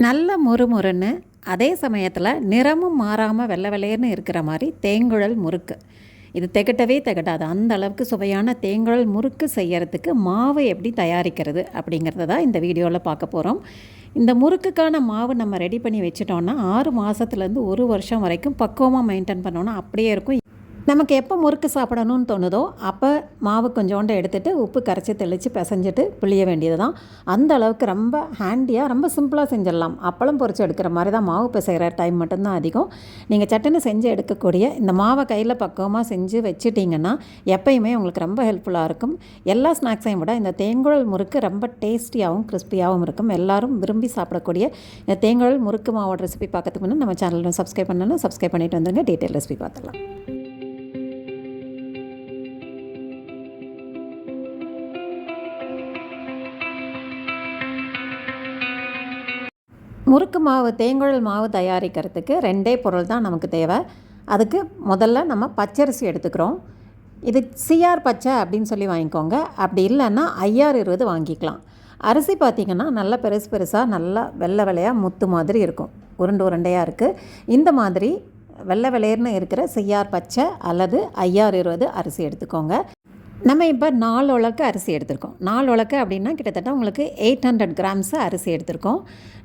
நல்ல முறுமுறுன்னு அதே சமயத்தில் நிறமும் மாறாமல் வெள்ளை வெள்ளையர்னு இருக்கிற மாதிரி தேங்குழல் முறுக்கு. இது திகட்டவே திகட்டாது. அந்த அளவுக்கு சுவையான தேங்குழல் முறுக்கு செய்யறதுக்கு மாவு எப்படி தயாரிக்கிறது அப்படிங்கிறத தான் இந்த வீடியோவில் பார்க்க போகிறோம் இந்த முறுக்குக்கான மாவு நம்ம ரெடி பண்ணி வச்சிட்டோன்னா ஆறு மாதத்துலேருந்து ஒரு வருஷம் வரைக்கும் பக்குவமாக மெயின்டைன் பண்ணோன்னா அப்படியே இருக்கும். நமக்கு எப்போ முறுக்கு சாப்பிடணும்னு தோணுதோ அப்போ மாவு கொஞ்சோண்டு எடுத்துகிட்டு உப்பு கரைச்சி தெளித்து பிசைஞ்சிட்டு புளிய வேண்டியது தான் அந்த அளவுக்கு ரொம்ப ஹேண்டியாக ரொம்ப சிம்பிளாக செஞ்சிடலாம். அப்பளம் பொறிச்சு எடுக்கிற மாதிரி தான் மாவு பிசைகிற டைம் மட்டும்தான் அதிகம். நீங்கள் சட்டுன்னு செஞ்சு எடுக்கக்கூடிய இந்த மாவை கையில் பக்குவமாக செஞ்சு வச்சுட்டிங்கன்னா எப்பயுமே உங்களுக்கு ரொம்ப ஹெல்ப்ஃபுல்லாக இருக்கும். எல்லா ஸ்நாக்ஸையும் விட இந்த தேங்குழல் முறுக்கு ரொம்ப டேஸ்டியாகவும் கிறிஸ்பியாகவும் இருக்கும். எல்லாரும் விரும்பி சாப்பிடக்கூடிய இந்த தேங்குழல் முறுக்கு மாவோட ரெசிபி பார்க்கறதுக்கு முன்னே நம்ம சேனலில் சப்ஸ்கிரைப் பண்ணணும் சப்ஸ்கிரைப் பண்ணிட்டு வந்துருங்க. டீட்டெயில் ரெசிபி பார்த்துக்கலாம் முறுக்கு மாவு தேங்குழல் மாவு தயாரிக்கிறதுக்கு ரெண்டே பொருள் தான் நமக்கு தேவை. அதுக்கு முதல்ல நம்ம பச்சரிசி எடுத்துக்கிறோம். இது சிஆர் பச்சை அப்படின்னு சொல்லி வாங்கிக்கோங்க. அப்படி இல்லைன்னா ஐஆர் இருபது வாங்கிக்கலாம். அரிசி பார்த்திங்கன்னா நல்லா பெருசு பெருசாக நல்லா வெள்ளை வெள்ளையாக முத்து மாதிரி இருக்கும். உருண்டு உருண்டையாக இருக்குது இந்த மாதிரி வெள்ளை வெளையர்னு இருக்கிற சிஆர் பச்சை அல்லது ஐஆர் இருபது அரிசி எடுத்துக்கோங்க. நம்ம இப்போ நாலு உலக்கு அரிசி எடுத்திருக்கோம். நாலு உலக்கு அப்படின்னா கிட்டத்தட்ட உங்களுக்கு எயிட் ஹண்ட்ரட் கிராம்ஸ் அரிசி எடுத்திருக்கோம்.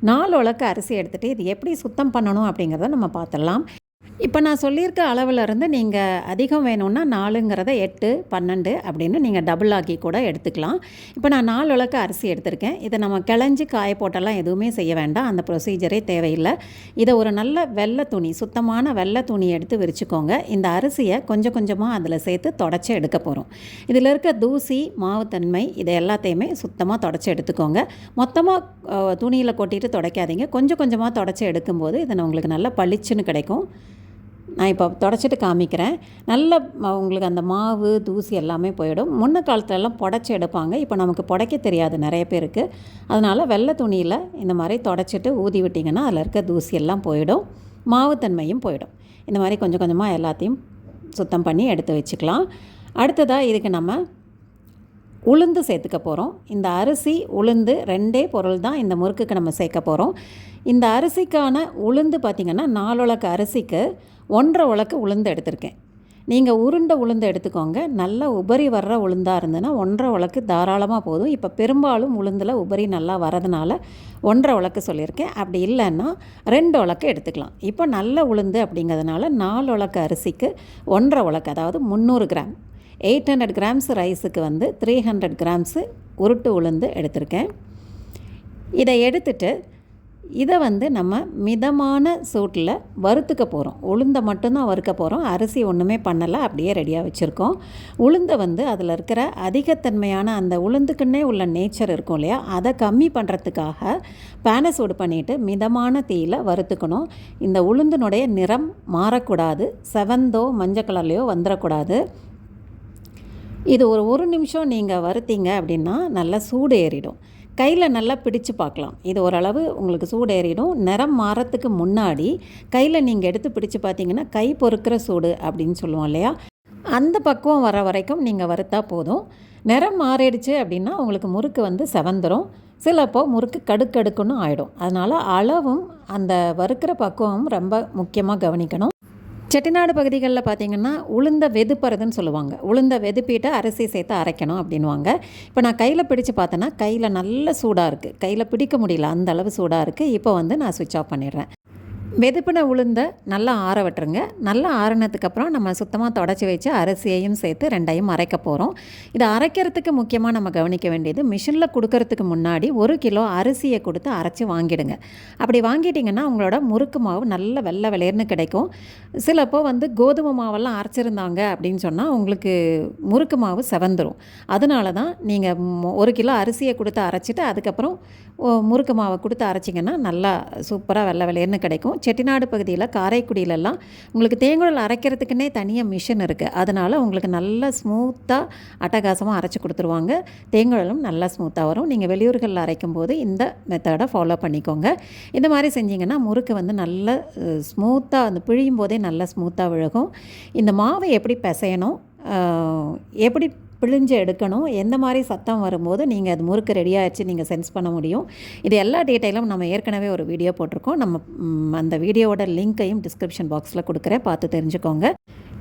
நாலு உலக்கு அரிசி எடுத்துகிட்டு இது எப்படி சுத்தம் பண்ணணும் அப்படிங்கிறத நம்ம பார்த்துடலாம். இப்போ நான் சொல்லியிருக்க அளவில் இருந்து நீங்கள் அதிகம் வேணும்னா நாலுங்கிறத எட்டு பன்னெண்டு அப்படின்னு நீங்கள் டபுள் ஆக்கி கூட எடுத்துக்கலாம். இப்போ நான் நாலு உலக்கு அரிசி எடுத்திருக்கேன். இதை நம்ம கிளஞ்சி காய போட்டெல்லாம் எதுவுமே செய்ய வேண்டாம். அந்த ப்ரொசீஜரே தேவையில்லை. இதை ஒரு நல்ல வெள்ளை துணி சுத்தமான வெள்ளை துணி எடுத்து விரிச்சுக்கோங்க. இந்த அரிசியை கொஞ்சம் கொஞ்சமாக அதில் சேர்த்து தொடச்சி எடுக்க போகிறோம் இதில் இருக்க தூசி மாவுத்தன்மை இதை எல்லாத்தையுமே சுத்தமாக தொடச்சி எடுத்துக்கோங்க. மொத்தமாக துணியில் கொட்டிட்டு துடைக்காதீங்க. கொஞ்சம் கொஞ்சமாக தொடச்சி எடுக்கும்போது இதை உங்களுக்கு நல்லா பளிச்சுன்னு கிடைக்கும். நான் இப்போ தொடச்சிட்டு காமிக்கிறேன். நல்ல உங்களுக்கு அந்த மாவு தூசி எல்லாமே போயிடும். முன்ன காலத்துலலாம் புடச்சி எடுப்பாங்க. இப்போ நமக்கு புடைக்க தெரியாது நிறைய பேருக்கு. அதனால் வெள்ளை துணியில் இந்த மாதிரி தொடச்சிட்டு ஊதி விட்டிங்கன்னா அதில் இருக்க தூசி எல்லாம் போயிடும். மாவுத்தன்மையும் போயிடும். இந்த மாதிரி கொஞ்சம் கொஞ்சமாக எல்லாத்தையும் சுத்தம் பண்ணி எடுத்து வச்சுக்கலாம். அடுத்ததாக இதுக்கு நம்ம உளுந்து சேர்த்துக்க போகிறோம் இந்த அரிசி உளுந்து ரெண்டே பொருள் தான் இந்த முறுக்குக்கு நம்ம சேர்க்க போகிறோம் இந்த அரிசிக்கான உளுந்து பார்த்திங்கன்னா நாலுலக்கு அரிசிக்கு ஒன்றரை உலக்கு உளுந்து எடுத்திருக்கேன். நீங்கள் உருண்டை உளுந்து எடுத்துக்கோங்க. நல்லா உபரி வர்ற உளுந்தாக இருந்ததுன்னா ஒன்றரை உலக்கு தாராளமாக போதும். இப்போ பெரும்பாலும் உளுந்தில் உபரி நல்லா வரதுனால ஒன்றரை உலக்கு சொல்லியிருக்கேன். அப்படி இல்லைன்னா ரெண்டு உலக்கு எடுத்துக்கலாம். இப்போ நல்ல உளுந்து அப்படிங்கிறதுனால நாலு உலக்கு அரிசிக்கு ஒன்றரை உலக்கு அதாவது முந்நூறு கிராம். எயிட் ஹண்ட்ரட் கிராம்ஸ் ரைஸுக்கு வந்து த்ரீ ஹண்ட்ரட் கிராம்ஸு உருட்டு உளுந்து எடுத்திருக்கேன். இதை எடுத்துட்டு இதை வந்து நம்ம மிதமான சூட்டில் வறுத்துக்க போகிறோம். உளுந்தை மட்டும்தான் வறுக்க போகிறோம். அரிசி ஒன்றுமே பண்ணலை. அப்படியே ரெடியாக வச்சுருக்கோம். உளுந்தை வந்து அதில் இருக்கிற அதிகத்தன்மையான அந்த உளுந்துக்குன்னே உள்ள நேச்சர் இருக்கும் இல்லையா? அதை கம்மி பண்ணுறதுக்காக பேனை சூடு பண்ணிவிட்டு மிதமான தீயில் வறுத்துக்கணும். இந்த உளுந்தினுடைய நிறம் மாறக்கூடாது. செவந்தோ மஞ்சள் கலர்லேயோ வந்துடக்கூடாது. இது ஒரு ஒரு நிமிஷம் நீங்கள் வறுத்தீங்க அப்படின்னா நல்லா சூடு ஏறிடும். கையில் நல்லா பிடிச்சு பார்க்கலாம். இது ஓரளவு உங்களுக்கு சூடு ஏறிடும். நிறம் மாறத்துக்கு முன்னாடி கையில் நீங்கள் எடுத்து பிடிச்சு பார்த்தீங்கன்னா கை பொறுக்கிற சூடு அப்படின்னு சொல்லுவோம் இல்லையா? அந்த பக்குவம் வர வரைக்கும் நீங்கள் வறுத்தா போதும். நிறம் மாறிடுச்சு அப்படின்னா உங்களுக்கு முறுக்கு வந்து செவந்துடும் சிலப்போ முறுக்கு கடுக்கடுக்குன்னு ஆகிடும் அதனால் அளவும் அந்த வறுக்கிற பக்குவமும் ரொம்ப முக்கியமாக கவனிக்கணும். செட்டிநாடு பகுதிகளில் பார்த்திங்கன்னா உளுந்த வெதுப்புறதுன்னு சொல்லுவாங்க. உளுந்த வெதுப்பிட்டு அரிசி சேர்த்து அரைக்கணும் அப்படின்வாங்க இப்போ நான் கையில் பிடிச்சு பார்த்தேன்னா கையில் நல்ல சூடாக இருக்குது கையில் பிடிக்க முடியல. அந்த அளவு சூடாக இருக்குது இப்போ வந்து நான் சுவிட்ச் ஆஃப் பண்ணிடுறேன். வெதுப்பின உளுந்த நல்லா ஆற விட்டுருங்க. நல்லா ஆறினதுக்கப்புறம் நம்ம சுத்தமாக தொடச்சி வச்சு அரிசியையும் சேர்த்து ரெண்டையும் அரைக்க போகிறோம் இதை அரைக்கிறதுக்கு முக்கியமாக நம்ம கவனிக்க வேண்டியது மிஷினில் கொடுக்கறதுக்கு முன்னாடி ஒரு கிலோ அரிசியை கொடுத்து அரைச்சி வாங்கிடுங்க. அப்படி வாங்கிட்டிங்கன்னா உங்களோட முறுக்கு மாவு நல்ல வெள்ளை வெளையர்னு கிடைக்கும். சிலப்போ வந்து கோதுமை மாவெல்லாம் அரைச்சிருந்தாங்க அப்படின்னு சொன்னால் உங்களுக்கு முறுக்கு மாவு செவந்துடும் அதனால தான் நீங்கள் ஒரு கிலோ அரிசியை கொடுத்து அரைச்சிட்டு அதுக்கப்புறம் முறுக்கு மாவை கொடுத்து அரைச்சிங்கன்னா நல்லா சூப்பராக வெள்ளை வெளியர்னு கிடைக்கும். செட்டிநாடு பகுதியில் காரைக்குடியிலலாம் உங்களுக்கு தேங்குழல் அரைக்கிறதுக்குன்னே தனியாக மிஷின் இருக்குது அதனால் உங்களுக்கு நல்லா ஸ்மூத்தாக அட்டகாசமாக அரைச்சி கொடுத்துருவாங்க. தேங்குழலும் நல்லா ஸ்மூத்தாக வரும். நீங்கள் வெளியூர்களில் அரைக்கும் போது இந்த மெத்தடை ஃபாலோ பண்ணிக்கோங்க. இந்த மாதிரி செஞ்சிங்கன்னா முறுக்கு வந்து நல்ல ஸ்மூத்தாக அந்த பிழியும் போதே நல்லா ஸ்மூத்தாக விழுகும். இந்த மாவை எப்படி பிசையணும் எப்படி பிழிஞ்சு எடுக்கணும். எந்த மாதிரி சத்தம் வரும்போது நீங்கள் அது முறுக்கு ரெடி ஆயிடுச்சு நீங்கள் சென்ஸ் பண்ண முடியும். இது எல்லா டீட்டெயிலும் நம்ம ஏற்கனவே ஒரு வீடியோ போட்டிருக்கோம். நம்ம அந்த வீடியோவோட லிங்க்கையும் டிஸ்கிரிப்ஷன் பாக்ஸில் கொடுக்குறேன். பார்த்து தெரிஞ்சுக்கோங்க.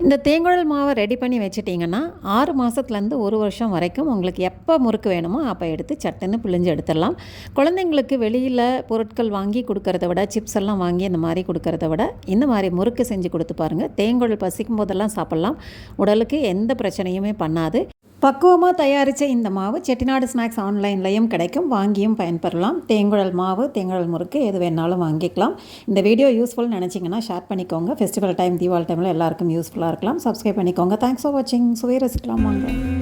இந்த தேங்குழல் மாவை ரெடி பண்ணி வச்சிட்டிங்கன்னா ஆறு மாதத்துலேருந்து ஒரு வருஷம் வரைக்கும் உங்களுக்கு எப்போ முறுக்கு வேணுமோ அப்போ எடுத்து சட்டுன்னு பிழிஞ்சு எடுத்துடலாம். குழந்தைங்களுக்கு வெளியில் பொருட்கள் வாங்கி கொடுக்கறத விட சிப்ஸ் எல்லாம் வாங்கி இந்த மாதிரி கொடுக்கறத விட இந்த மாதிரி முறுக்கு செஞ்சு கொடுத்து பாருங்கள் தேங்குழல் பசிக்கும் போதெல்லாம் சாப்பிட்லாம். உடலுக்கு எந்த பிரச்சனையுமே பண்ணாது. பக்குவமாக தயாரித்த இந்த மாவு செட்டிநாடு ஸ்நாக்ஸ் ஆன்லைன்லையும் கிடைக்கும். வாங்கியும் பயன்பெறலாம். தேங்குழல் மாவு தேங்குழல் முறுக்கு எது வேணாலும் வாங்கிக்கலாம். இந்த வீடியோ யூஸ்ஃபுல் நினச்சிங்கன்னா ஷேர் பண்ணிக்கோங்க. ஃபெஸ்டிவல் டைம் தீபாவளி டைமில் எல்லாருக்கும் யூஸ்ஃபுல்லாக இருக்கலாம். சப்ஸ்கிரைப் பண்ணிக்கோங்க. தேங்க்ஸ் ஃபார் வாட்சிங் சுவை ரசிக்கலாம் வாங்க.